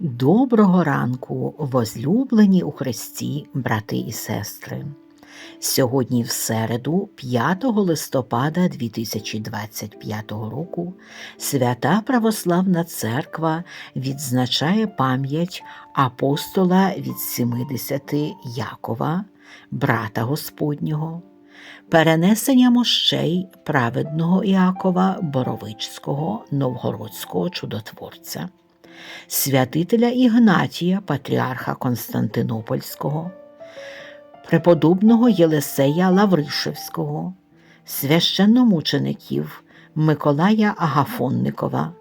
Доброго ранку, возлюблені у Христі, брати і сестри. Сьогодні в середу, 5 листопада 2025 року, Свята Православна Церква відзначає пам'ять апостола від 70 Якова, брата Господнього, перенесення мощей праведного Іакова Боровицького, Новгородського чудотворця святителя Ігнатія, патріарха Константинопольського, преподобного Єлисея Лавришевського, священномучеників Миколая Агафонникова,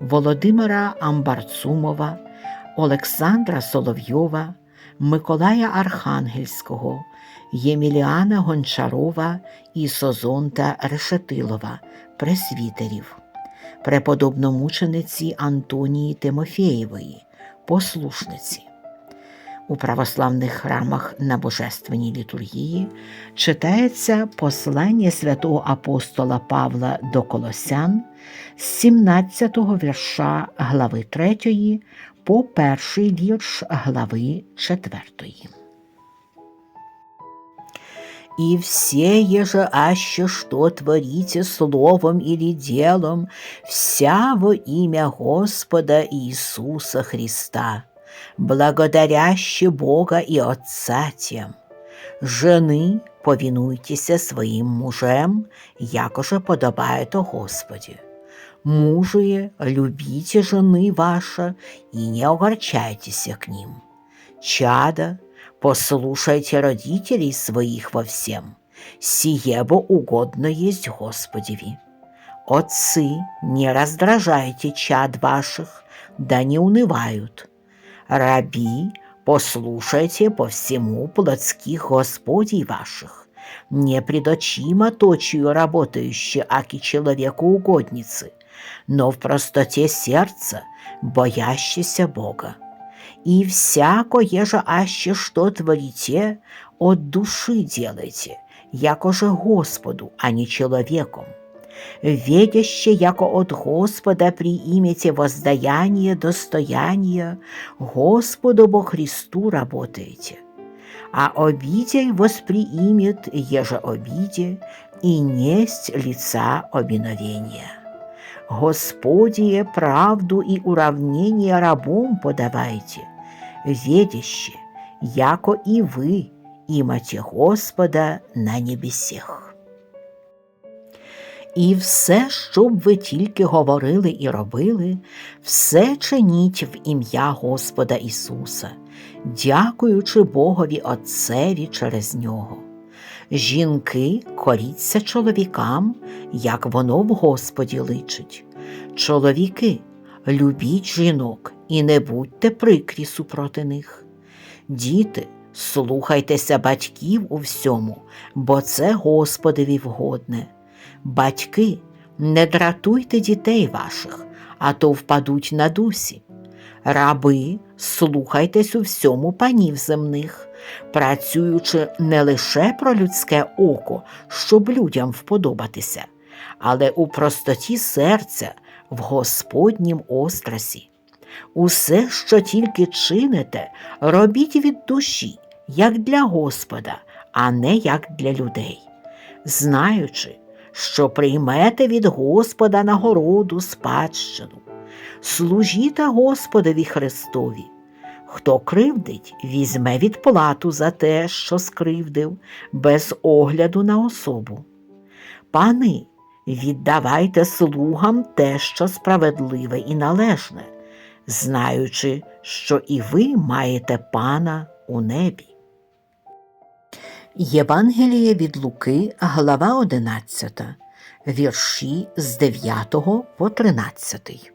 Володимира Амбарцумова, Олександра Соловйова, Миколая Архангельського, Єміліана Гончарова і Созонта Решетилова, пресвітерів преподобномучениці Антонії Тимофєєвої, послушниці. У православних храмах на Божественній літургії читається послання святого апостола Павла до Колосян з 17 го вірша глави 3 по перший вірш глави 4. И все еже аще что творите словом или делом, вся во имя Господа Иисуса Христа, благодаряще Бога и Отца тем. Жени, повинуйтеся своим мужем, якоже подобает то Господи. Мужие, любите жены ваша и не огорчайтесь к ним. Чада, Послушайте родителей своих во всем, сиебо угодно есть Господеви. Отцы, не раздражайте чад ваших, да не унывают. Раби, послушайте по всему плотских Господей ваших, не пред очима точию работающие аки человеку угодницы, но в простоте сердца, боящийся Бога и всякое же аще что творите, от души делайте, яко же Господу, а не человеком. Ведяще, яко от Господа приимете воздаяние, достояние, Господу бо Христу работаете. А обидей восприимет, еже обиде, и несть лица обиновения. Господие правду и уравнение рабом подавайте, ведяще, яко і ви іматі Господа на небесіх. І все, що б ви тільки говорили і робили, все чиніть в ім'я Господа Ісуса, дякуючи Богові Отцеві через нього. Жінки коріться чоловікам, як воно в Господі личить. Чоловіки, любіть жінок і не будьте прикрі супроти них. Діти, слухайтеся батьків у всьому, бо це Господеві вгодне. Батьки, не дратуйте дітей ваших, а то впадуть на дусі. Раби, слухайтесь у всьому панів земних, працюючи не лише про людське око, щоб людям вподобатися, але у простоті серця, в Господнім острасі. Усе, що тільки чините, робіть від душі, як для Господа, а не як для людей, знаючи, що приймете від Господа нагороду спадщину. Служіте Господові Христові. Хто кривдить, візьме відплату за те, що скривдив, без огляду на особу. Пани, віддавайте слугам те, що справедливе і належне, знаючи, що і ви маєте пана у небі. Євангеліє від Луки, глава 11, вірші з 9 по 13.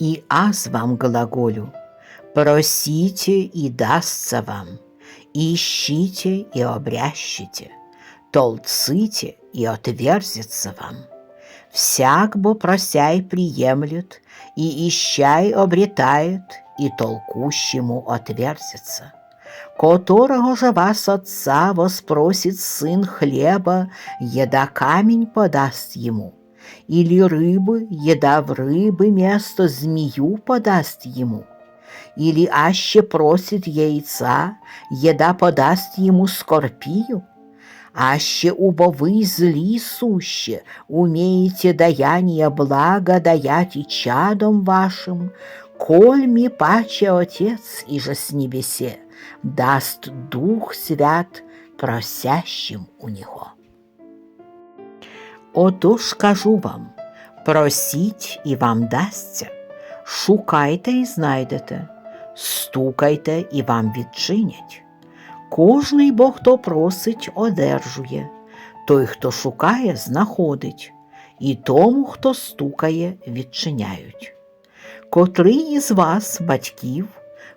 И аз вам глаголю, просите, и дастся вам, ищите, и обрящите, толците, и отверзится вам. Всяк бо просяй приемлет, и ищай обретает, и толкущему отверзится. Которого же вас отца воспросит сын хлеба, еда камень подаст ему, Или рыбы, еда в рыбы место змею подаст ему? Или аще просит яйца, еда подаст ему скорпию? Аще убо вы зли суще, умеете даяние блага даять и чадом вашим, коль ми паче Отец иже с небесе, даст Дух Свят просящим у Него. Отож кажу вам, просіть і вам дасться, шукайте і знайдете, стукайте і вам відчинять. Кожний бо хто просить, одержує, той, хто шукає, знаходить, і тому, хто стукає, відчиняють. Котрий із вас, батьків,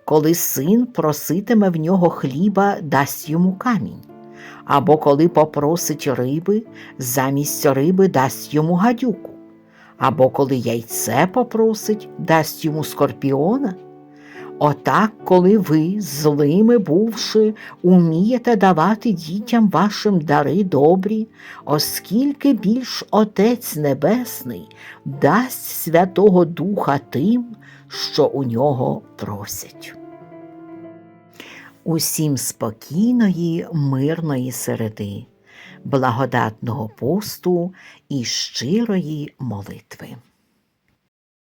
коли син проситиме в нього хліба, дасть йому камінь, або коли попросить риби, замість риби дасть йому гадюку, або коли яйце попросить, дасть йому скорпіона. Отак, коли ви, злими бувши, умієте давати дітям вашим дари добрі, оскільки більш Отець Небесний дасть Святого Духа тим, що у нього просять. Усім спокійної, мирної середи, благодатного посту і щирої молитви.